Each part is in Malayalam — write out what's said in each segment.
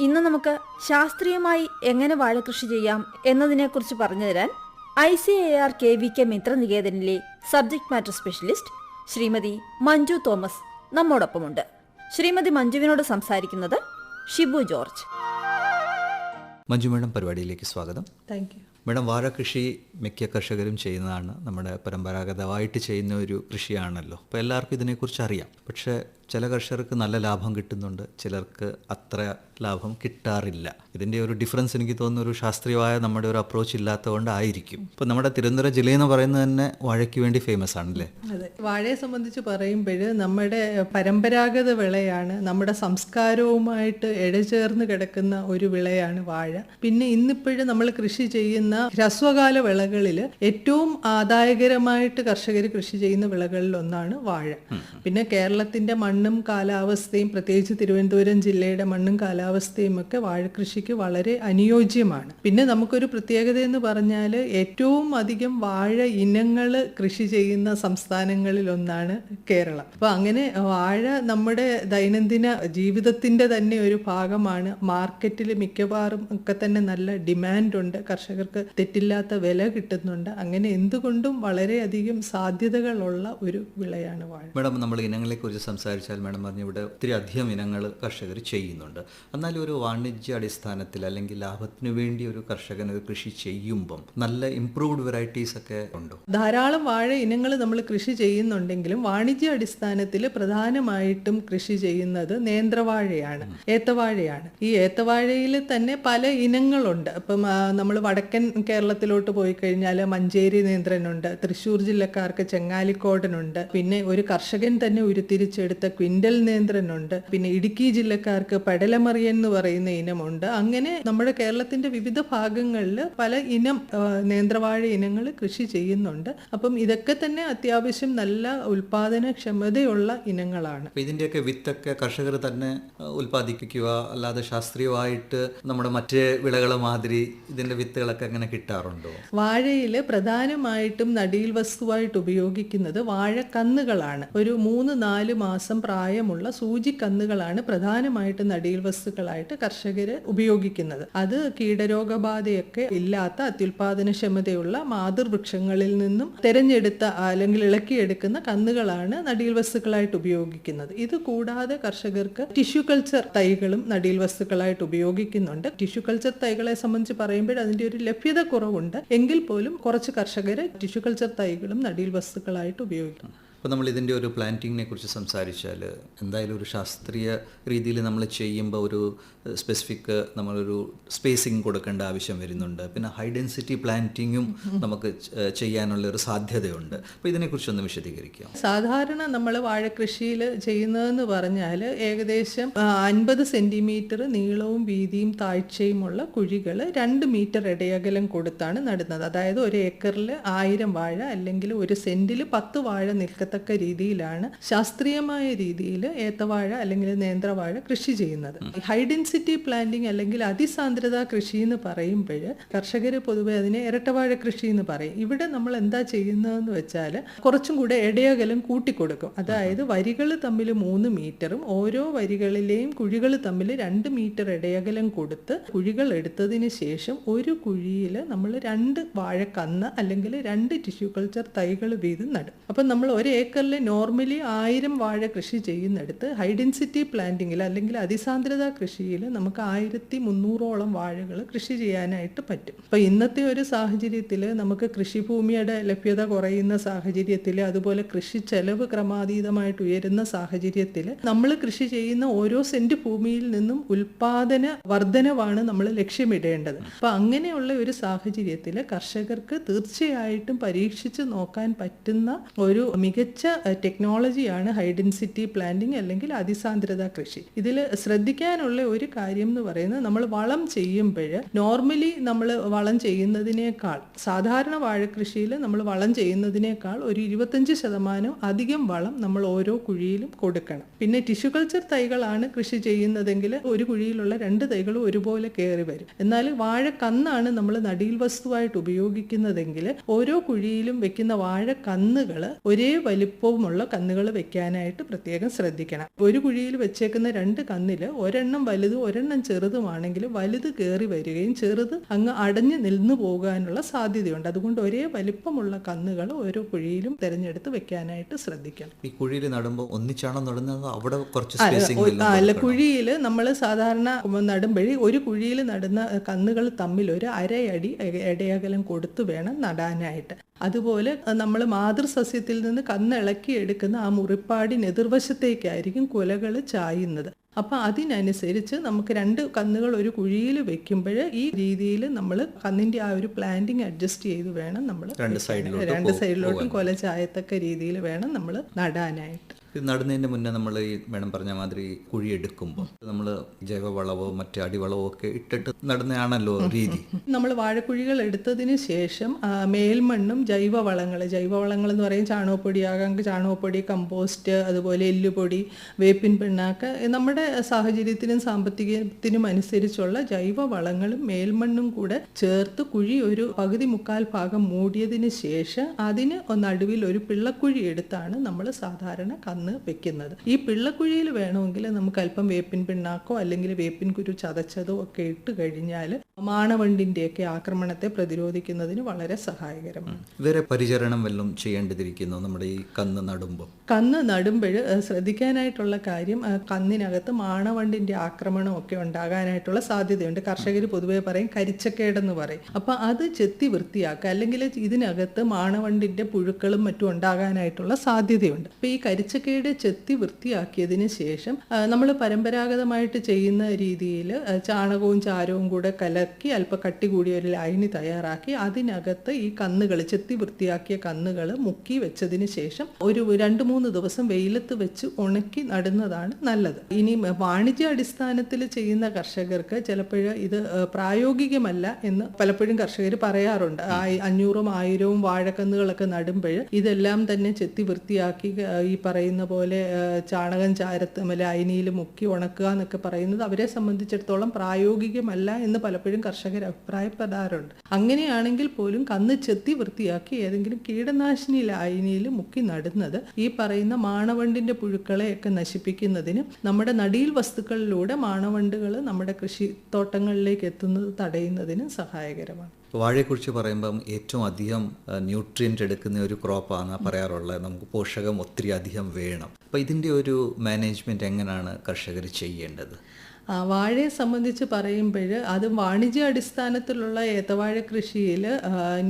ഇന്ന് നമുക്ക് ശാസ്ത്രീയമായി എങ്ങനെ വാഴകൃഷി ചെയ്യാം എന്നതിനെക്കുറിച്ച് പറഞ്ഞു തരാൻ I C A R K V K മിത്രനികേതനിലെ subject matter specialist Shrimati Manju Thomas നമ്മോടൊപ്പമുണ്ട്. Shrimati മഞ്ജുവിനോട് സംസാരിക്കുന്നത് ഷിബു ജോർജ്. മഞ്ജു മേഡം പരിപാടിയിലേക്ക് സ്വാഗതം. താങ്ക് യു മേഡം വാഴ കൃഷി മിക്ക കർഷകരും ചെയ്യുന്നതാണ് നമ്മുടെ പരമ്പരാഗതമായിട്ട് ചെയ്യുന്ന ഒരു കൃഷിയാണല്ലോ. അപ്പോൾ എല്ലാവർക്കും ഇതിനെക്കുറിച്ച് അറിയാം. പക്ഷേ ചില കർഷകർക്ക് നല്ല ലാഭം കിട്ടുന്നുണ്ട് ചിലർക്ക് അത്ര ലാഭം കിട്ടാറില്ല. ഇതിന്റെ ഒരു ഡിഫറൻസ് എനിക്ക് തോന്നുന്ന ഒരു ശാസ്ത്രീയമായ നമ്മുടെ ഒരു അപ്രോച്ച് ഇല്ലാത്തതുകൊണ്ടായിരിക്കും. ഇപ്പം നമ്മുടെ തിരുവനന്തപുരം ജില്ലയെന്ന് പറയുന്നത് തന്നെ വാഴയ്ക്ക് വേണ്ടി ഫേമസ് ആണല്ലേ? അതെ. വാഴയെ സംബന്ധിച്ച് പറയുമ്പോൾ നമ്മുടെ പരമ്പരാഗത വിളയാണ് നമ്മുടെ സംസ്കാരവുമായിട്ട് ഇഴചേർന്ന് കിടക്കുന്ന ഒരു വിളയാണ് വാഴ. പിന്നെ ഇന്നിപ്പോഴും നമ്മൾ കൃഷി ചെയ്യുന്ന ഹ്രസ്വകാല വിളകളിൽ ഏറ്റവും ആദായകരമായിട്ട് കർഷകർ കൃഷി ചെയ്യുന്ന വിളകളിൽ ഒന്നാണ് വാഴ. പിന്നെ കേരളത്തിന്റെ മണ്ണും കാലാവസ്ഥയും പ്രത്യേകിച്ച് തിരുവനന്തപുരം ജില്ലയുടെ മണ്ണും കാലാവസ്ഥയും ഒക്കെ വാഴ കൃഷിക്ക് വളരെ അനുയോജ്യമാണ്. പിന്നെ നമുക്കൊരു പ്രത്യേകത എന്ന് പറഞ്ഞാൽ ഏറ്റവും അധികം വാഴ ഇനങ്ങൾ കൃഷി ചെയ്യുന്ന സംസ്ഥാനങ്ങളിൽ ഒന്നാണ് കേരളം. അപ്പോൾ അങ്ങനെ വാഴ നമ്മുടെ ദൈനംദിന ജീവിതത്തിന്റെ തന്നെ ഒരു ഭാഗമാണ്. മാർക്കറ്റിൽ മിക്കവാറും ഒക്കെ തന്നെ നല്ല ഡിമാൻഡുണ്ട്. കർഷകർക്ക് തെറ്റില്ലാത്ത വില കിട്ടുന്നുണ്ട്. അങ്ങനെ എന്തുകൊണ്ടും വളരെയധികം സാധ്യതകളുള്ള ഒരു വിളയാണ് വാഴ. മേഡം നമ്മൾ ഇനങ്ങളെക്കുറിച്ച് സംസാരിച്ചാൽ മേഡം പറഞ്ഞു ഇവിടെ ഒത്തിരി അധികം ഇനങ്ങൾ കർഷകർ ചെയ്യുന്നുണ്ട്. എന്നാലും ഒരു വാണിജ്യ അടിസ്ഥാനത്തിൽ അല്ലെങ്കിൽ ലാഭത്തിന് വേണ്ടി ഒരു കർഷകൻ ഒരു കൃഷി ചെയ്യുമ്പം നല്ല ഇംപ്രൂവ്ഡ് വെറൈറ്റീസ് ഒക്കെ ഉണ്ടോ? ധാരാളം വാഴ ഇനങ്ങൾ നമ്മൾ കൃഷി ചെയ്യുന്നുണ്ടെങ്കിലും വാണിജ്യ അടിസ്ഥാനത്തിൽ പ്രധാനമായിട്ടും കൃഷി ചെയ്യുന്നത് നേന്ത്രവാഴയാണ് ഏത്തവാഴയാണ്. ഈ ഏത്തവാഴയിൽ തന്നെ പല ഇനങ്ങളുണ്ട്. അപ്പം നമ്മൾ വടക്കൻ കേരളത്തിലോട്ട് പോയി കഴിഞ്ഞാൽ മഞ്ചേരി നേന്ത്രനുണ്ട് തൃശ്ശൂർ ജില്ലക്കാർക്ക് ചെങ്ങാലിക്കോടനുണ്ട്. പിന്നെ ഒരു കർഷകൻ തന്നെ ഉരുത്തിരിച്ചെടുത്ത ക്വിൻഡൽ നേന്ത്രനുണ്ട് പിന്നെ ഇടുക്കി ജില്ലക്കാർക്ക് പടലമറിയൻ എന്ന് പറയുന്ന ഇനമുണ്ട്. അങ്ങനെ നമ്മുടെ കേരളത്തിന്റെ വിവിധ ഭാഗങ്ങളിൽ പല ഇനം നേന്ത്രവാഴ ഇനങ്ങൾ കൃഷി ചെയ്യുന്നുണ്ട്. അപ്പം ഇതൊക്കെ തന്നെ അത്യാവശ്യം നല്ല ഉൽപാദനക്ഷമതയുള്ള ഇനങ്ങളാണ്. ഇതിന്റെയൊക്കെ വിത്തൊക്കെ കർഷകർ തന്നെ ഉൽപ്പാദിപ്പിക്കുക അല്ലാതെ ശാസ്ത്രീയമായിട്ട് നമ്മുടെ മറ്റ് വിളകളെ മാതിരി ഇതിന്റെ വിത്തുകളൊക്കെ അങ്ങനെ കിട്ടാറുണ്ടോ? വാഴയിൽ പ്രധാനമായിട്ടും നടിയിൽ വസ്തുവായിട്ട് ഉപയോഗിക്കുന്നത് വാഴക്കന്നുകളാണ്. ഒരു മൂന്ന് നാല് മാസം പ്രായമുള്ള സൂചിക്കന്നുകളാണ് പ്രധാനമായിട്ടും നടീൽ വസ്തുക്കളായിട്ട് കർഷകർ ഉപയോഗിക്കുന്നത്. അത് കീടരോഗബാധയൊക്കെ ഇല്ലാത്ത അത്യുൽപാദനക്ഷമതയുള്ള മാതൃവൃക്ഷങ്ങളിൽ നിന്നും തെരഞ്ഞെടുത്ത അല്ലെങ്കിൽ ഇളക്കിയെടുക്കുന്ന കന്നുകളാണ് നടീൽ വസ്തുക്കളായിട്ട് ഉപയോഗിക്കുന്നത്. ഇത് കൂടാതെ കർഷകർക്ക് ടിഷ്യൂ കൾച്ചർ തൈകളും നടീൽ വസ്തുക്കളായിട്ട് ഉപയോഗിക്കുന്നുണ്ട്. ടിഷ്യൂ കൾച്ചർ തൈകളെ സംബന്ധിച്ച് പറയുമ്പോൾ അതിന്റെ ഒരു ലഭ്യത കുറവുണ്ട്. എങ്കിൽ പോലും കുറച്ച് കർഷകർ ടിഷ്യൂ കൾച്ചർ തൈകളും നടീൽ വസ്തുക്കളായിട്ട് ഉപയോഗിക്കും. അപ്പോൾ നമ്മൾ ഇതിന്റെ ഒരു പ്ലാന്റിങ്ങിനെ കുറിച്ച് സംസാരിച്ചാൽ എന്തായാലും ഒരു ശാസ്ത്രീയ രീതിയിൽ നമ്മൾ ചെയ്യുമ്പോൾ ഒരു സ്പെസിഫിക് നമ്മളൊരു സ്പേസിങ് കൊടുക്കേണ്ട ആവശ്യം വരുന്നുണ്ട്. പിന്നെ ഹൈ ഡെൻസിറ്റി പ്ലാന്റിങ്ങും നമുക്ക് ചെയ്യാനുള്ള ഒരു സാധ്യതയുണ്ട്. അപ്പോൾ ഇതിനെക്കുറിച്ച് ഒന്ന് വിശദീകരിക്കാം. സാധാരണ നമ്മൾ വാഴക്കൃഷിയിൽ ചെയ്യുന്നതെന്ന് പറഞ്ഞാൽ ഏകദേശം അൻപത് സെന്റിമീറ്റർ നീളവും വീതിയും താഴ്ചയുമുള്ള കുഴികൾ രണ്ട് മീറ്റർ ഇടയകലം കൊടുത്താണ് നടുന്നത്. അതായത് ഒരു ഏക്കറിൽ ആയിരം വാഴ അല്ലെങ്കിൽ ഒരു സെന്റിൽ പത്ത് വാഴ നിൽക്കത്തക്ക രീതിയിലാണ് ശാസ്ത്രീയമായ രീതിയിൽ ഏത്തവാഴ അല്ലെങ്കിൽ നേന്ത്രവാഴ കൃഷി ചെയ്യുന്നത്. ഹൈ ഡെൻസിറ്റി പ്ലാന്റിംഗ് അല്ലെങ്കിൽ അതിസാന്ദ്രത കൃഷി എന്ന് പറയുമ്പോൾ കർഷകർ പൊതുവെ അതിനെ ഇരട്ടവാഴ കൃഷി എന്ന് പറയും. ഇവിടെ നമ്മൾ എന്താ ചെയ്യുന്നതെന്ന് വെച്ചാൽ കുറച്ചും കൂടെ ഇടയകലം കൂട്ടിക്കൊടുക്കും. അതായത് വരികൾ തമ്മിൽ മൂന്ന് മീറ്ററും ഓരോ വരികളിലെയും കുഴികൾ തമ്മിൽ രണ്ട് മീറ്റർ ഇടയകലം കൊടുത്ത് കുഴികൾ എടുത്തതിന് ശേഷം ഒരു കുഴിയിൽ നമ്മൾ രണ്ട് വാഴക്കന്ന് അല്ലെങ്കിൽ രണ്ട് ടിഷ്യൂ കൾച്ചർ തൈകൾ വീതം നടും. അപ്പം നമ്മൾ ഒരു ഏക്കറിൽ നോർമലി ആയിരം വാഴ കൃഷി ചെയ്യുന്നിടത്ത് ഹൈ ഡെൻസിറ്റി പ്ലാന്റിങ്ങിൽ അല്ലെങ്കിൽ അതിസാന്ദ്രത കൃഷിയിൽ നമുക്ക് ആയിരത്തി മുന്നൂറോളം വാഴകൾ കൃഷി ചെയ്യാനായിട്ട് പറ്റും. അപ്പം ഇന്നത്തെ ഒരു സാഹചര്യത്തിൽ നമുക്ക് കൃഷിഭൂമിയുടെ ലഭ്യത കുറയുന്ന സാഹചര്യത്തിൽ അതുപോലെ കൃഷി ചെലവ് ക്രമാതീതമായിട്ട് ഉയരുന്ന സാഹചര്യത്തിൽ നമ്മൾ കൃഷി ചെയ്യുന്ന ഓരോ സെന്റ് ഭൂമിയിൽ നിന്നും ഉൽപാദന വർധനവാണ് നമ്മൾ ലക്ഷ്യമിടേണ്ടത്. അപ്പോൾ അങ്ങനെയുള്ള ഒരു സാഹചര്യത്തിൽ കർഷകർക്ക് തീർച്ചയായിട്ടും പരീക്ഷിച്ച് നോക്കാൻ പറ്റുന്ന ഒരു മികച്ച അഹ്, ടെക്നോളജിയാണ് ഹൈ ഡെൻസിറ്റി പ്ലാന്റിംഗ് അല്ലെങ്കിൽ അതിസാന്ദ്രത കൃഷി. ഇതിൽ ശ്രദ്ധിക്കാനുള്ള ഒരു കാര്യം എന്ന് പറയുന്നത് നമ്മൾ വളം ചെയ്യുമ്പോൾ നോർമലി നമ്മൾ വളം ചെയ്യുന്നതിനേക്കാൾ സാധാരണ വാഴക്കൃഷിയിൽ നമ്മൾ വളം ചെയ്യുന്നതിനേക്കാൾ ഒരു ഇരുപത്തഞ്ച് ശതമാനം അധികം വളം നമ്മൾ ഓരോ കുഴിയിലും കൊടുക്കണം. പിന്നെ ടിഷ്യൂ കൾച്ചർ തൈകളാണ് കൃഷി ചെയ്യുന്നതെങ്കിൽ ഒരു കുഴിയിലുള്ള രണ്ട് തൈകളും ഒരുപോലെ കയറി വരും. എന്നാൽ വാഴക്കന്നാണ് നമ്മൾ നടീൽ വസ്തുവായിട്ട് ഉപയോഗിക്കുന്നതെങ്കിൽ ഓരോ കുഴിയിലും വെക്കുന്ന വാഴക്കന്നുകൾ ഒരേ വലിപ്പവുമുള്ള കന്നുകൾ വെക്കാനായിട്ട് പ്രത്യേകം ശ്രദ്ധിക്കണം. ഒരു കുഴിയിൽ വെച്ചേക്കുന്ന രണ്ട് കന്നിൽ ഒരെണ്ണം വലുതും ഒരെണ്ണം ചെറുതുമാണെങ്കിൽ വലുത് കയറി വരികയും ചെറുത് അങ്ങ് അടഞ്ഞു നിന്നു പോകാനുള്ള സാധ്യതയുണ്ട്. അതുകൊണ്ട് ഒരേ വലിപ്പമുള്ള കന്നുകൾ ഓരോ കുഴിയിലും തിരഞ്ഞെടുത്ത് വെക്കാനായിട്ട് ശ്രദ്ധിക്കണം. ഈ കുഴിയിൽ നടുമ്പോൾ ഒന്നിച്ചാണോ നടുന്നത്? അവിടെ കുറച്ച് അല്ല കുഴിയിൽ നമ്മൾ സാധാരണ നടുമ്പഴി ഒരു കുഴിയിൽ നടുന്ന കന്നുകൾ തമ്മിൽ ഒരു അരയടി ഇടയകലം കൊടുത്തു വേണം നടാനായിട്ട്. അതുപോലെ നമ്മൾ മാതൃസസ്യത്തിൽ നിന്ന് കന്നിളക്കി എടുക്കുന്ന ആ മുറിപ്പാടിന് എതിർവശത്തേക്കായിരിക്കും കുലകൾ ചായുന്നത്. അപ്പം അതിനനുസരിച്ച് നമുക്ക് രണ്ട് കന്നുകൾ ഒരു കുഴിയിൽ വെക്കുമ്പോൾ ഈ രീതിയിൽ നമ്മൾ കന്നിന്റെ ആ ഒരു പ്ലാന്റിങ് അഡ്ജസ്റ്റ് ചെയ്ത് വേണം നമ്മൾ രണ്ട് സൈഡിലോട്ട് രണ്ട് സൈഡിലോട്ടും കൊല ചായത്തക്ക രീതിയിൽ വേണം നമ്മൾ നടാനായിട്ട്. ഇത് നടുന്നതിന് മുന്നേ നമ്മൾ ഈ മേഡം പറഞ്ഞ മാതിരി കുഴി എടുക്കുമ്പോൾ നമ്മൾ ജൈവവളവോ മറ്റു അടിവളവോ ഒക്കെ ഇട്ടിട്ട് നടുന്നതാണല്ലോ രീതി. നമ്മൾ വാഴക്കുഴികൾ എടുത്തതിന് ശേഷം മേൽമണ്ണും ജൈവവളങ്ങൾ ജൈവവളങ്ങൾ എന്ന് പറയും ചാണകപ്പൊടിയാകാം ചാണകപ്പൊടി കമ്പോസ്റ്റ് അതുപോലെ എല്ലുപൊടി വേപ്പിൻ പിണ്ണാക്ക് നമ്മുടെ സാഹചര്യത്തിനും സാമ്പത്തികത്തിനും അനുസരിച്ചുള്ള ജൈവവളങ്ങളും മേൽമണ്ണും കൂടെ ചേർത്ത് കുഴി ഒരു പകുതി മുക്കാൽ ഭാഗം മൂടിയതിന് ശേഷം അതിന് നടുവിൽ ഒരു പിള്ളക്കുഴി എടുത്താണ് നമ്മൾ സാധാരണ കന്ന് വെക്കുന്നത്. ഈ പിള്ളക്കുഴിയിൽ വേണമെങ്കിൽ നമുക്ക് അല്പം വേപ്പിൻ പിണ്ണാക്കോ അല്ലെങ്കിൽ വേപ്പിൻ കുരു ചതച്ചതോ ഒക്കെ ഇട്ട് കഴിഞ്ഞാൽ മാണവണ്ടിന്റെയൊക്കെ ആക്രമണത്തെ പ്രതിരോധിക്കുന്നതിന് വളരെ സഹായകരമാണ് വേറെ പരിചരണം വല്ലതും ചെയ്യേണ്ടതിരിക്കുന്നു നമ്മുടെ ഈ കന്ന് നടുമ്പോൾ കന്ന് നടുമ്പോൾ ശ്രദ്ധിക്കാനായിട്ടുള്ള കാര്യം കന്നിനകത്ത് മാണവണ്ടിന്റെ ആക്രമണം ഒക്കെ ഉണ്ടാകാനായിട്ടുള്ള സാധ്യതയുണ്ട്. കർഷകർ പൊതുവേ പറയും കരിച്ചക്കേടെന്ന് പറയും. അപ്പം അത് ചെത്തി വൃത്തിയാക്കുക അല്ലെങ്കിൽ ഇതിനകത്ത് മാണവണ്ടിന്റെ പുഴുക്കളും മറ്റും ഉണ്ടാകാനായിട്ടുള്ള സാധ്യതയുണ്ട്. അപ്പോൾ ഈ കരിച്ചക്കേട് ചെത്തി വൃത്തിയാക്കിയതിന് ശേഷം നമ്മൾ പരമ്പരാഗതമായിട്ട് ചെയ്യുന്ന രീതിയിൽ ചാണകവും ചാരവും കൂടെ കലക്കി അല്പം കട്ടി കൂടിയ ഒരു ലൈനി തയ്യാറാക്കി അതിനകത്ത് ഈ കന്നുകൾ ചെത്തി വൃത്തിയാക്കിയ കന്നുകൾ മുക്കി വെച്ചതിന് ശേഷം ഒരു രണ്ട് മൂന്ന് ദിവസം വെയിലത്ത് വെച്ച് ഉണക്കി നടുന്നതാണ് നല്ലത്. ഇനി വാണിജ്യ അടിസ്ഥാനത്തിൽ ചെയ്യുന്ന കർഷകർക്ക് ചിലപ്പോൾ ഇത് പ്രായോഗികമല്ല എന്ന് പലപ്പോഴും കർഷകർ പറയാറുണ്ട്. അഞ്ഞൂറും ആയിരവും വാഴക്കന്നുകളൊക്കെ നടുമ്പോൾ ഇതെല്ലാം തന്നെ ചെത്തി വൃത്തിയാക്കി ഈ പറയുന്ന പോലെ ഏഹ്, ചാണകം ചാരത്ത് അയിനിയിൽ മുക്കി ഉണക്കുക എന്നൊക്കെ പറയുന്നത് അവരെ സംബന്ധിച്ചിടത്തോളം പ്രായോഗികമല്ല എന്ന് പലപ്പോഴും കർഷകർ അഭിപ്രായപ്പെടാറുണ്ട്. അങ്ങനെയാണെങ്കിൽ പോലും കന്ന് ചെത്തി വൃത്തിയാക്കി ഏതെങ്കിലും കീടനാശിനിയിൽ അയിനിയിൽ മുക്കി നടുന്നത് ഈ പറയുന്ന മാണവണ്ടിന്റെ പുഴുക്കളെ ഒക്കെ നശിപ്പിക്കുന്നതിന് നമ്മുടെ നടീൽ വസ്തുക്കളിലൂടെ മാണവണ്ടുകൾ നമ്മുടെ കൃഷിത്തോട്ടങ്ങളിലേക്ക് എത്തുന്നത് തടയുന്നതിന് സഹായകരമാണ്. വാഴയെക്കുറിച്ച് പറയുമ്പം ഏറ്റവും അധികം ന്യൂട്രിയന്റ് എടുക്കുന്ന ഒരു ക്രോപ്പാണ് പറയാറുള്ളത്. നമുക്ക് പോഷകം ഒത്തിരി അധികം വേണം. അപ്പോൾ ഇതിന്റെ ഒരു മാനേജ്മെന്റ് എങ്ങനെയാണ് കർഷകർ ചെയ്യേണ്ടത്? വാഴയെ സംബന്ധിച്ച് പറയുമ്പോൾ അത് വാണിജ്യ അടിസ്ഥാനത്തിലുള്ള ഏത്തവാഴ കൃഷിയിൽ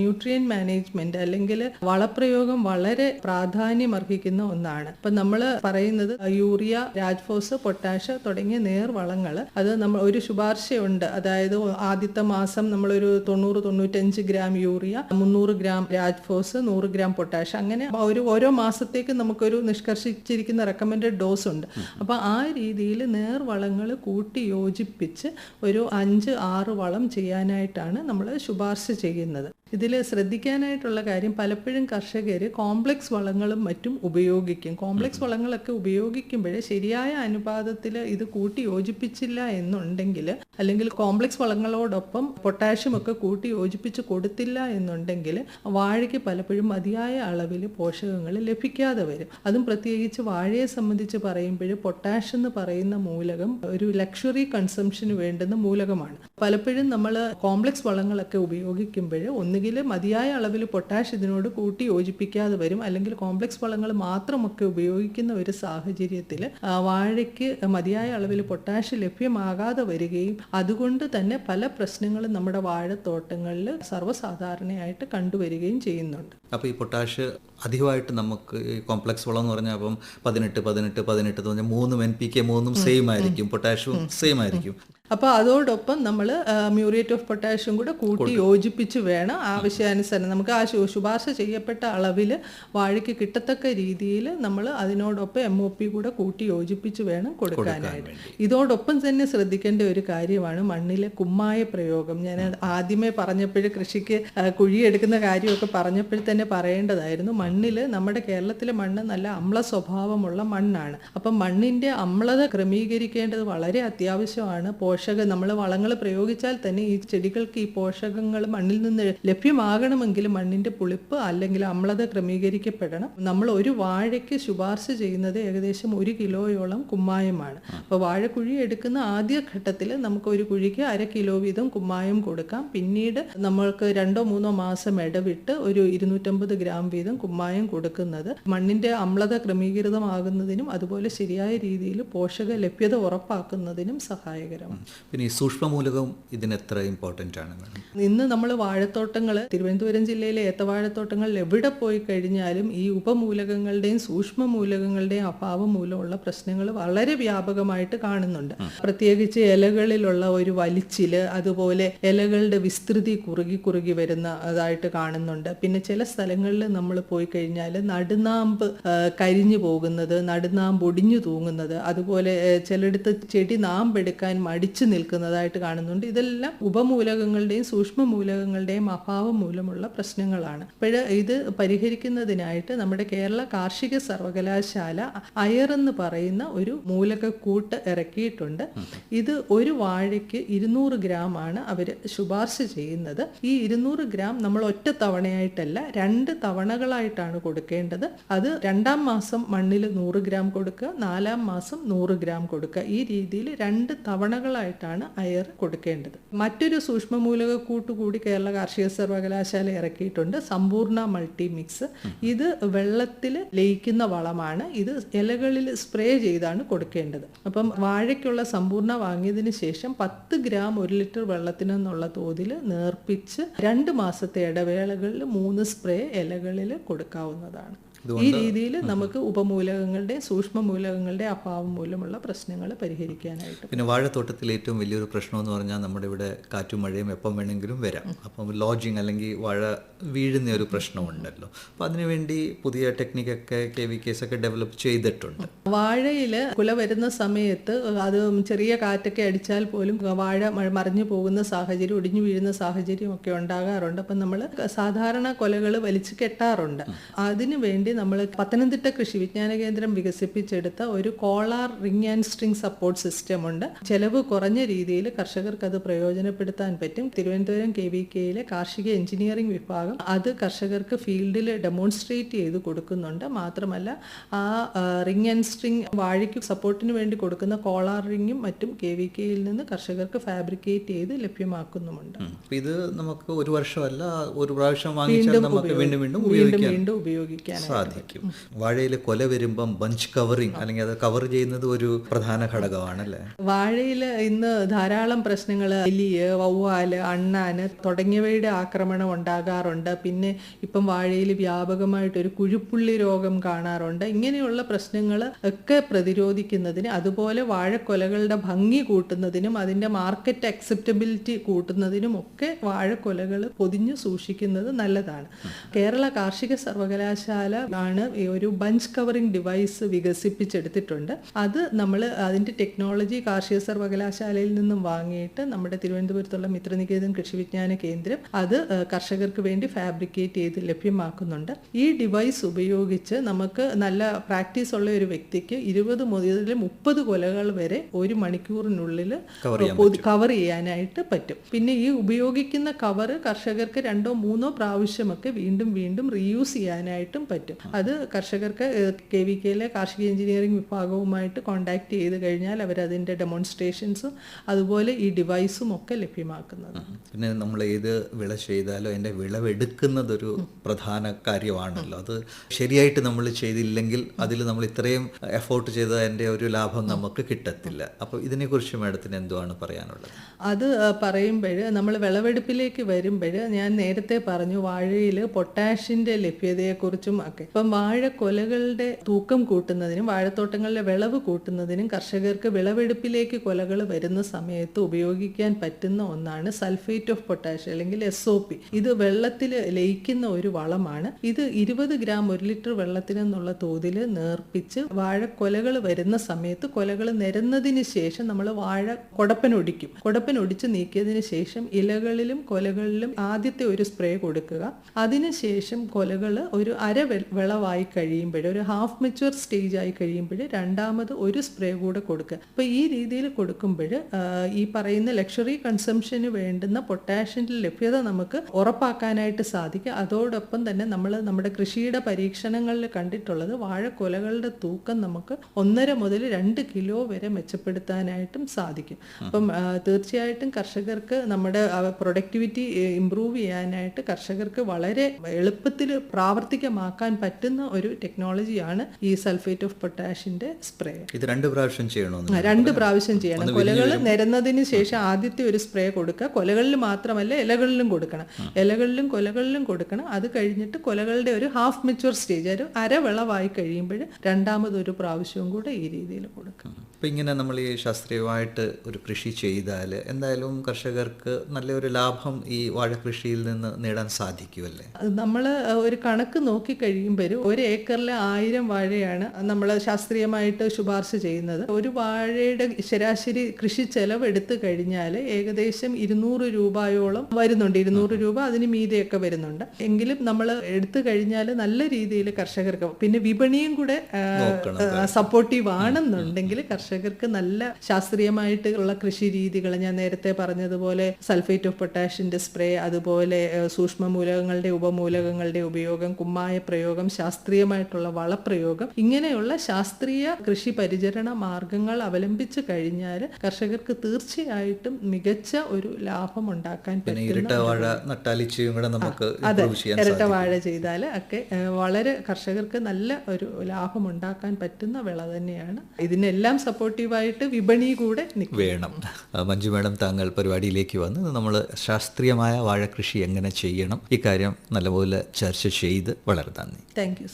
ന്യൂട്രിയൻ മാനേജ്മെന്റ് അല്ലെങ്കിൽ വളപ്രയോഗം വളരെ പ്രാധാന്യം അർഹിക്കുന്ന ഒന്നാണ്. ഇപ്പൊ നമ്മൾ പറയുന്നത് യൂറിയ രാജ്ഫോസ് പൊട്ടാഷ് തുടങ്ങിയ നേർവളങ്ങൾ അത് നമ്മൾ ഒരു ശുപാർശയുണ്ട്. അതായത് ആദ്യത്തെ മാസം നമ്മളൊരു തൊണ്ണൂറ് തൊണ്ണൂറ്റഞ്ച് ഗ്രാം യൂറിയ മുന്നൂറ് ഗ്രാം രാജ്ഫോസ് നൂറ് ഗ്രാം പൊട്ടാഷ് അങ്ങനെ ഒരു ഓരോ മാസത്തേക്ക് നമുക്കൊരു നിഷ്കർഷിച്ചിരിക്കുന്ന റെക്കമെൻഡഡ് ഡോസ് ഉണ്ട്. അപ്പോൾ ആ രീതിയിൽ നേർവളങ്ങൾ കൂട്ടി യോജിപ്പിച്ച് ഒരു അഞ്ച് ആറ് വളം ചെയ്യാനായിട്ടാണ് നമ്മൾ ശുപാർശ ചെയ്യുന്നത്. ഇതിൽ ശ്രദ്ധിക്കാനായിട്ടുള്ള കാര്യം പലപ്പോഴും കർഷകർ കോംപ്ലക്സ് വളങ്ങളും മറ്റും ഉപയോഗിക്കും. കോംപ്ലക്സ് വളങ്ങളൊക്കെ ഉപയോഗിക്കുമ്പോൾ ശരിയായ അനുപാതത്തിൽ ഇത് കൂട്ടി യോജിപ്പിച്ചില്ല എന്നുണ്ടെങ്കിൽ അല്ലെങ്കിൽ കോംപ്ലക്സ് വളങ്ങളോടൊപ്പം പൊട്ടാഷ്യം ഒക്കെ കൂട്ടി യോജിപ്പിച്ച് കൊടുത്തില്ല എന്നുണ്ടെങ്കിൽ വാഴയ്ക്ക് പലപ്പോഴും മതിയായ അളവിൽ പോഷകങ്ങൾ ലഭിക്കാതെ വരും. അതും പ്രത്യേകിച്ച് വാഴയെ സംബന്ധിച്ച് പറയുമ്പോൾ പൊട്ടാഷ് എന്ന് പറയുന്ന മൂലകം ഒരു ലക്ഷറി കൺസംഷന് വേണ്ടുന്ന മൂലകമാണ്. പലപ്പോഴും നമ്മൾ കോംപ്ലക്സ് വളങ്ങളൊക്കെ ഉപയോഗിക്കുമ്പോൾ ഒന്നുകിൽ മതിയായ അളവിൽ പൊട്ടാഷ് ഇതിനോട് കൂട്ടി യോജിപ്പിക്കാതെ വരും. അല്ലെങ്കിൽ കോംപ്ലക്സ് വളങ്ങൾ മാത്രമൊക്കെ ഉപയോഗിക്കുന്ന ഒരു സാഹചര്യത്തിൽ വാഴയ്ക്ക് മതിയായ അളവിൽ പൊട്ടാഷ് ലഭ്യമാകാതെ വരികയും അതുകൊണ്ട് തന്നെ പല പ്രശ്നങ്ങളും നമ്മുടെ വാഴത്തോട്ടങ്ങളിൽ സർവസാധാരണയായിട്ട് കണ്ടുവരികയും ചെയ്യുന്നുണ്ട്. അപ്പോൾ ഈ പൊട്ടാഷ് അധികമായിട്ട് നമുക്ക് കോംപ്ലക്സ് വളം എന്ന് പറഞ്ഞാൽ അപ്പം പതിനെട്ട് പതിനെട്ട് പതിനെട്ട് എന്ന് പറഞ്ഞാൽ മൂന്നും എൻ പി കെ മൂന്നും സെയിം ആയിരിക്കും. പൊട്ടാഷും സെയിം ആയിരിക്കും. അപ്പോൾ അതോടൊപ്പം നമ്മൾ മ്യൂറേറ്റ് ഓഫ് പൊട്ടാഷ്യം കൂടെ കൂട്ടി യോജിപ്പിച്ച് വേണം ആവശ്യാനുസരണം. നമുക്ക് ആ ശുപാർശ ചെയ്യപ്പെട്ട അളവിൽ വാഴയ്ക്ക് കിട്ടത്തക്ക രീതിയിൽ നമ്മൾ അതിനോടൊപ്പം എം ഒ പി കൂടെ കൂട്ടി യോജിപ്പിച്ച് വേണം കൊടുക്കാനായിട്ട്. ഇതോടൊപ്പം തന്നെ ശ്രദ്ധിക്കേണ്ട ഒരു കാര്യമാണ് മണ്ണിലെ കുമ്മായ പ്രയോഗം. ഞാൻ ആദ്യമേ പറഞ്ഞപ്പോൾ കൃഷിക്ക് കുഴിയെടുക്കുന്ന കാര്യമൊക്കെ പറഞ്ഞപ്പോൾ തന്നെ പറയേണ്ടതായിരുന്നു. മണ്ണിൽ നമ്മുടെ കേരളത്തിലെ മണ്ണ് നല്ല അമ്ല സ്വഭാവമുള്ള മണ്ണാണ്. അപ്പം മണ്ണിന്റെ അമ്ലത ക്രമീകരിക്കേണ്ടത് വളരെ അത്യാവശ്യമാണ്. പോഷക നമ്മൾ വളങ്ങൾ പ്രയോഗിച്ചാൽ തന്നെ ഈ ചെടികൾക്ക് ഈ പോഷകങ്ങൾ മണ്ണിൽ നിന്ന് ലഭ്യമാകണമെങ്കിൽ മണ്ണിന്റെ പുളിപ്പ് അല്ലെങ്കിൽ അമ്ലത ക്രമീകരിക്കപ്പെടണം. നമ്മൾ ഒരു വാഴയ്ക്ക് ശുപാർശ ചെയ്യുന്നത് ഏകദേശം ഒരു കിലോയോളം കുമ്മായമാണ്. അപ്പോൾ വാഴക്കുഴി എടുക്കുന്ന ആദ്യ ഘട്ടത്തിൽ നമുക്ക് ഒരു കുഴിക്ക് അര കിലോ വീതം കുമ്മായം കൊടുക്കാം. പിന്നീട് നമ്മൾക്ക് രണ്ടോ മൂന്നോ മാസം ഇടവിട്ട് ഒരു ഇരുന്നൂറ്റമ്പത് ഗ്രാം വീതം കുമ്മായം കൊടുക്കുന്നത്. മണ്ണിന്റെ അമ്ലത ക്രമീകൃതമാകുന്നതിനും അതുപോലെ ശരിയായ രീതിയിൽ പോഷക ലഭ്യത ഉറപ്പാക്കുന്നതിനും സഹായകരമാണ്. പിന്നെ ഈ സൂക്ഷ്മമൂലകം ഇതിന് എത്ര ഇമ്പോർട്ടന്റ് ആണ് മാഡം ഇന്ന് നമ്മൾ വാഴത്തോട്ടങ്ങൾ തിരുവനന്തപുരം ജില്ലയിലെ ഏത്തവാഴത്തോട്ടങ്ങളിൽ എവിടെ പോയി കഴിഞ്ഞാലും ഈ ഉപമൂലകങ്ങളുടെയും സൂക്ഷ്മമൂലകങ്ങളുടെയും അഭാവം മൂലമുള്ള പ്രശ്നങ്ങൾ വളരെ വ്യാപകമായിട്ട് കാണുന്നുണ്ട്. പ്രത്യേകിച്ച് ഇലകളിലുള്ള ഒരു വലിച്ചിൽ അതുപോലെ ഇലകളുടെ വിസ്തൃതി കുറുകി കുറുകി വരുന്ന അതായിട്ട് കാണുന്നുണ്ട്. പിന്നെ ചില സ്ഥലങ്ങളിൽ നമ്മൾ പോയി കഴിഞ്ഞാൽ നടുനാമ്പ് കരിഞ്ഞു പോകുന്നത് നടുനാമ്പ് ഒടിഞ്ഞു തൂങ്ങുന്നത് അതുപോലെ ചിലയിടത്ത് ചെടി നാമ്പെടുക്കാൻ മടിച്ചു നിൽക്കുന്നതായിട്ട് കാണുന്നുണ്ട്. ഇതെല്ലാം ഉപമൂലകങ്ങളുടെയും സൂക്ഷ്മ മൂലകങ്ങളുടെയും അഭാവം മൂലമുള്ള പ്രശ്നങ്ങളാണ്. അപ്പോൾ ഇത് പരിഹരിക്കുന്നതിനായിട്ട് നമ്മുടെ കേരള കാർഷിക സർവകലാശാല അയർ എന്ന് പറയുന്ന ഒരു മൂലകക്കൂട്ട് ഇറക്കിയിട്ടുണ്ട്. ഇത് ഒരു വാഴയ്ക്ക് ഇരുന്നൂറ് ഗ്രാം ആണ് അവർ ശുപാർശ ചെയ്യുന്നത്. ഈ ഇരുന്നൂറ് ഗ്രാം നമ്മൾ ഒറ്റ തവണയായിട്ടല്ല രണ്ട് തവണകളായിട്ടാണ് കൊടുക്കേണ്ടത്. അത് രണ്ടാം മാസം മണ്ണിൽ നൂറ് ഗ്രാം കൊടുക്കുക നാലാം മാസം നൂറ് ഗ്രാം കൊടുക്കുക. ഈ രീതിയിൽ രണ്ട് തവണകളായിട്ടാണ് അയർ കൊടുക്കേണ്ടത്. മറ്റൊരു സൂക്ഷ്മമൂലക കൂട്ടുകൂടി കേരള കാർഷിക സർവകലാശാല ഇറക്കിയിട്ടുണ്ട്. സമ്പൂർണ മൾട്ടി മിക്സ് ഇത് വെള്ളത്തിൽ ലയിക്കുന്ന വളമാണ്. ഇത് ഇലകളിൽ സ്പ്രേ ചെയ്താണ് കൊടുക്കേണ്ടത്. അപ്പം വാഴയ്ക്കുള്ള സമ്പൂർണ വാങ്ങിയതിന് ശേഷം പത്ത് ഗ്രാം ഒരു ലിറ്റർ വെള്ളത്തിനെന്നുള്ള തോതിൽ നേർപ്പിച്ച് രണ്ട് മാസത്തെ ഇടവേളകളിൽ മൂന്ന് സ്പ്രേ ഇലകളിൽ കൊടുക്കാവുന്നതാണ്. ഈ രീതിയിൽ നമുക്ക് ഉപമൂലകങ്ങളുടെ സൂക്ഷ്മ മൂലകങ്ങളുടെ അഭാവം മൂലമുള്ള പ്രശ്നങ്ങൾ പരിഹരിക്കാനായിട്ട് പിന്നെ വാഴത്തോട്ടത്തിൽ ഏറ്റവും വലിയൊരു പ്രശ്നം എന്ന് പറഞ്ഞാൽ നമ്മുടെ ഇവിടെ കാറ്റും മഴയും എപ്പം വേണമെങ്കിലും വരാം. അപ്പം ലോഡ്ജിങ് അല്ലെങ്കിൽ വാഴ വീഴുന്ന ഒരു പ്രശ്നമുണ്ടല്ലോ. അപ്പം അതിനുവേണ്ടി പുതിയ ടെക്നിക്കൊക്കെ കെ വി കേസ് ഒക്കെ ഡെവലപ്പ് ചെയ്തിട്ടുണ്ട് വാഴയിൽ കുല വരുന്ന സമയത്ത് അത് ചെറിയ കാറ്റൊക്കെ അടിച്ചാൽ പോലും വാഴ മറിഞ്ഞു പോകുന്ന സാഹചര്യം ഒടിഞ്ഞു വീഴുന്ന സാഹചര്യം ഒക്കെ ഉണ്ടാകാറുണ്ട്. അപ്പം നമ്മൾ സാധാരണ കൊലകൾ വലിച്ചു കെട്ടാറുണ്ട്. അതിനു വേണ്ടി നമ്മൾ പത്തനംതിട്ട കൃഷി വിജ്ഞാന കേന്ദ്രം വികസിപ്പിച്ചെടുത്ത ഒരു collar ring and string support system ഉണ്ട്. ചെലവ് കുറഞ്ഞ രീതിയിൽ കർഷകർക്ക് അത് പ്രയോജനപ്പെടുത്താൻ പറ്റും. തിരുവനന്തപുരം കെ വി കെയിലെ കാർഷിക എഞ്ചിനീയറിംഗ് വിഭാഗം അത് കർഷകർക്ക് ഫീൽഡിൽ ഡെമോൺസ്ട്രേറ്റ് ചെയ്ത് കൊടുക്കുന്നുണ്ട്. മാത്രമല്ല ആ റിംഗ് ആൻഡ് സ്ട്രിങ് വാഴയ്ക്ക് സപ്പോർട്ടിന് വേണ്ടി കൊടുക്കുന്ന കോളാർ റിങ്ങും മറ്റും കെ വി കെയിൽ നിന്ന് കർഷകർക്ക് ഫാബ്രിക്കേറ്റ് ചെയ്ത് ലഭ്യമാക്കുന്നുമുണ്ട്. ഇത് നമുക്ക് ഒരു വർഷമല്ല ഒരു പ്രാവശ്യം വാങ്ങിച്ചാൽ നമുക്ക് വീണ്ടും വീണ്ടും ഉപയോഗിക്കാൻ സാധിക്കും വാഴയിൽ കൊല വരുമ്പം ബഞ്ച് കവറിങ് അല്ലെങ്കിൽ അത് കവർ ചെയ്യുന്നത് ഒരു പ്രധാന ഘടകമാണല്ലേ? വാഴയിൽ ഇന്ന് ധാരാളം പ്രശ്നങ്ങൾ എലിയ് വവ്വാൽ അണ്ണാന് തുടങ്ങിയവയുടെ ആക്രമണം ഉണ്ടാകാറുണ്ട്. പിന്നെ ഇപ്പം വാഴയിൽ വ്യാപകമായിട്ട് ഒരു കുഴിപ്പുള്ളി രോഗം കാണാറുണ്ട്. ഇങ്ങനെയുള്ള പ്രശ്നങ്ങൾ ഒക്കെ പ്രതിരോധിക്കുന്നതിന് അതുപോലെ വാഴക്കൊലകളുടെ ഭംഗി കൂട്ടുന്നതിനും അതിന്റെ മാർക്കറ്റ് അക്സെപ്റ്റബിലിറ്റി കൂട്ടുന്നതിനും ഒക്കെ വാഴക്കൊലകൾ പൊതിഞ്ഞു സൂക്ഷിക്കുന്നത് നല്ലതാണ്. കേരള കാർഷിക സർവകലാശാല ആണ് ഈ ഒരു ബഞ്ച് കവറിംഗ് ഡിവൈസ് വികസിപ്പിച്ചെടുത്തിട്ടുണ്ട്. അത് നമ്മൾ അതിന്റെ ടെക്നോളജി കാർഷിക സർവകലാശാലയിൽ നിന്നും വാങ്ങിയിട്ട് നമ്മുടെ തിരുവനന്തപുരത്തുള്ള മിത്രനികേതൻ കൃഷി വിജ്ഞാന കേന്ദ്രം അത് കർഷകർക്ക് വേണ്ടി ഫാബ്രിക്കേറ്റ് ചെയ്ത് ലഭ്യമാക്കുന്നുണ്ട്. ഈ ഡിവൈസ് ഉപയോഗിച്ച് നമുക്ക് നല്ല പ്രാക്ടീസ് ഉള്ള ഒരു വ്യക്തിക്ക് ഇരുപത് മുതൽ മുപ്പത് കൊലകൾ വരെ ഒരു മണിക്കൂറിനുള്ളിൽ കവർ ചെയ്യാനായിട്ട് പറ്റും. പിന്നെ ഈ ഉപയോഗിക്കുന്ന കവർ കർഷകർക്ക് രണ്ടോ മൂന്നോ പ്രാവശ്യമൊക്കെ വീണ്ടും വീണ്ടും റീയൂസ് ചെയ്യാനായിട്ടും പറ്റും. അത് കർഷകർക്ക് കെ വി കെയിലെ കാർഷിക എഞ്ചിനീയറിംഗ് വിഭാഗവുമായിട്ട് കോൺടാക്ട് ചെയ്ത് കഴിഞ്ഞാൽ അവർ അതിന്റെ ഡെമോൺസ്ട്രേഷൻസും അതുപോലെ ഈ ഡിവൈസും ഒക്കെ ലഭ്യമാക്കുന്നത്. പിന്നെ നമ്മൾ ഏത് വിള ചെയ്താലും അതിന്റെ വിളവെടുക്കുന്നതൊരു പ്രധാന കാര്യമാണല്ലോ. അത് ശരിയായിട്ട് നമ്മൾ ചെയ്തില്ലെങ്കിൽ അതിൽ നമ്മൾ ഇത്രയും എഫോർട്ട് ചെയ്ത അതിന്റെ ഒരു ലാഭം നമുക്ക് കിട്ടത്തില്ല. അപ്പോൾ ഇതിനെക്കുറിച്ച് മാഡത്തിന് എന്തുവാണ് പറയാനുള്ളത്? അത് പറയുമ്പോൾ നമ്മൾ വിളവെടുപ്പിലേക്ക് വരുമ്പോൾ ഞാൻ നേരത്തെ പറഞ്ഞു വാഴയിൽ പൊട്ടാഷിന്റെ ലഭ്യതയെക്കുറിച്ചും ഒക്കെ. ഇപ്പം വാഴക്കൊലകളുടെ തൂക്കം കൂട്ടുന്നതിനും വാഴത്തോട്ടങ്ങളിലെ വിളവ് കൂട്ടുന്നതിനും കർഷകർക്ക് വിളവെടുപ്പിലേക്ക് കൊലകൾ വരുന്ന സമയത്ത് ഉപയോഗിക്കാൻ പറ്റുന്ന ഒന്നാണ് സൾഫേറ്റ് ഓഫ് പൊട്ടാഷ്യം അല്ലെങ്കിൽ എസ് ഒ പി ഇത് വെള്ളത്തിൽ ലയിക്കുന്ന ഒരു വളമാണ്. ഇത് ഇരുപത് ഗ്രാം ഒരു ലിറ്റർ വെള്ളത്തിനെന്നുള്ള തോതിൽ നേർപ്പിച്ച് വാഴക്കൊലകൾ വരുന്ന സമയത്ത് കൊലകൾ നിരന്നതിന് ശേഷം നമ്മൾ വാഴ കൊടപ്പനൊടിക്കും കൊടപ്പനൊടിച്ച് നീക്കിയതിന് ശേഷം ഇലകളിലും കൊലകളിലും ആദ്യത്തെ ഒരു സ്പ്രേ കൊടുക്കുക. അതിനുശേഷം കൊലകൾ ഒരു അര വിളവായി കഴിയുമ്പോൾ ഒരു ഹാഫ് മെച്ചുവർ സ്റ്റേജ് ആയി കഴിയുമ്പോൾ രണ്ടാമത് ഒരു സ്പ്രേ കൂടെ കൊടുക്കുക. അപ്പോൾ ഈ രീതിയിൽ കൊടുക്കുമ്പോൾ ഈ പറയുന്ന ലക്ഷറി കൺസംഷന് വേണ്ടുന്ന പൊട്ടാഷ്യന്റെ ലഭ്യത നമുക്ക് ഉറപ്പാക്കാനായിട്ട് സാധിക്കും. അതോടൊപ്പം തന്നെ നമ്മൾ നമ്മുടെ കൃഷിയുടെ പരീക്ഷണങ്ങളിൽ കണ്ടിട്ടുള്ളത് വാഴക്കൊലകളുടെ തൂക്കം നമുക്ക് ഒന്നര മുതൽ രണ്ട് കിലോ വരെ മെച്ചപ്പെടുത്താനായിട്ടും സാധിക്കും. അപ്പം തീർച്ചയായിട്ടും കർഷകർക്ക് നമ്മുടെ പ്രൊഡക്ടിവിറ്റി ഇമ്പ്രൂവ് ചെയ്യാനായിട്ട് കർഷകർക്ക് വളരെ എളുപ്പത്തിൽ പ്രാവർത്തികമാക്കാൻ പറ്റുന്ന ഒരു ടെക്നോളജിയാണ് ഈ സൾഫേറ്റ് ഓഫ് പൊട്ടാഷിന്റെ സ്പ്രേ ഇത് രണ്ട് പ്രാവശ്യം ചെയ്യണോ രണ്ട് പ്രാവശ്യം ചെയ്യണം. കൊലകൾ നിരന്നതിന് ശേഷം ആദ്യത്തെ ഒരു സ്പ്രേ കൊടുക്കുക. കൊലകളിൽ മാത്രമല്ല ഇലകളിലും കൊടുക്കണം. ഇലകളിലും കൊലകളിലും കൊടുക്കണം. അത് കഴിഞ്ഞിട്ട് കൊലകളുടെ ഒരു ഹാഫ് മെച്ചുവർ സ്റ്റേജ് ഒരു അരവിളവായി കഴിയുമ്പോൾ രണ്ടാമതൊരു പ്രാവശ്യവും കൂടെ ഈ രീതിയിൽ കൊടുക്കണം അപ്പം ഇങ്ങനെ നമ്മൾ ഈ ശാസ്ത്രീയമായിട്ട് ഒരു കൃഷി ചെയ്താൽ എന്തായാലും കർഷകർക്ക് നല്ലൊരു ലാഭം ഈ വാഴ കൃഷിയിൽ നിന്ന് നേടാൻ സാധിക്കുമല്ലേ നമ്മൾ ഒരു കണക്ക് നോക്കി കഴിയുമ്പോൾ ഒരു ഏക്കറിൽ ആയിരം വാഴയാണ് നമ്മൾ ശാസ്ത്രീയമായിട്ട് ശുപാർശ ചെയ്യുന്നത്. ഒരു വാഴയുടെ ശരാശരി കൃഷി ചെലവ് എടുത്തു കഴിഞ്ഞാൽ ഏകദേശം ഇരുന്നൂറ് രൂപയോളം വരുന്നുണ്ട്. ഇരുന്നൂറ് രൂപ അതിന് മീതെയൊക്കെ വരുന്നുണ്ട്. എങ്കിലും നമ്മൾ എടുത്തു കഴിഞ്ഞാൽ നല്ല രീതിയിൽ കർഷകർക്ക് പിന്നെ വിപണിയും കൂടെ സപ്പോർട്ടീവ് ആണെന്നുണ്ടെങ്കിൽ കർഷകർക്ക് നല്ല ശാസ്ത്രീയമായിട്ടുള്ള കൃഷി രീതികൾ ഞാൻ നേരത്തെ പറഞ്ഞതുപോലെ സൾഫേറ്റ് ഓഫ് പൊട്ടാഷിന്റെ സ്പ്രേ അതുപോലെ സൂക്ഷ്മ മൂലകങ്ങളുടെ ഉപമൂലകങ്ങളുടെ ഉപയോഗം കുമ്മായ പ്രയോഗം ശാസ്ത്രീയമായിട്ടുള്ള വളപ്രയോഗം. ഇങ്ങനെയുള്ള ശാസ്ത്രീയ കൃഷി പരിചരണ മാർഗങ്ങൾ അവലംബിച്ചു കഴിഞ്ഞാൽ കർഷകർക്ക് തീർച്ചയായിട്ടും മികച്ച ഒരു ലാഭം ഉണ്ടാക്കാൻ അതെ improve ചെയ്യാൻ ഇരട്ട വാഴ ചെയ്താൽ ഒക്കെ വളരെ കർഷകർക്ക് നല്ല ഒരു ലാഭം ഉണ്ടാക്കാൻ പറ്റുന്ന വിള തന്നെയാണ്. ഇതിനെല്ലാം സപ്പോർട്ടീവായിട്ട് വിപണി കൂടെ വേണം. മഞ്ജു മേഡം താങ്കൾ പരിപാടിയിലേക്ക് വന്ന് നമ്മൾ ശാസ്ത്രീയമായ വാഴ കൃഷി എങ്ങനെ ചെയ്യണം ഇക്കാര്യം നല്ലപോലെ ചർച്ച ചെയ്ത് വളരെ നന്ദി. Thank you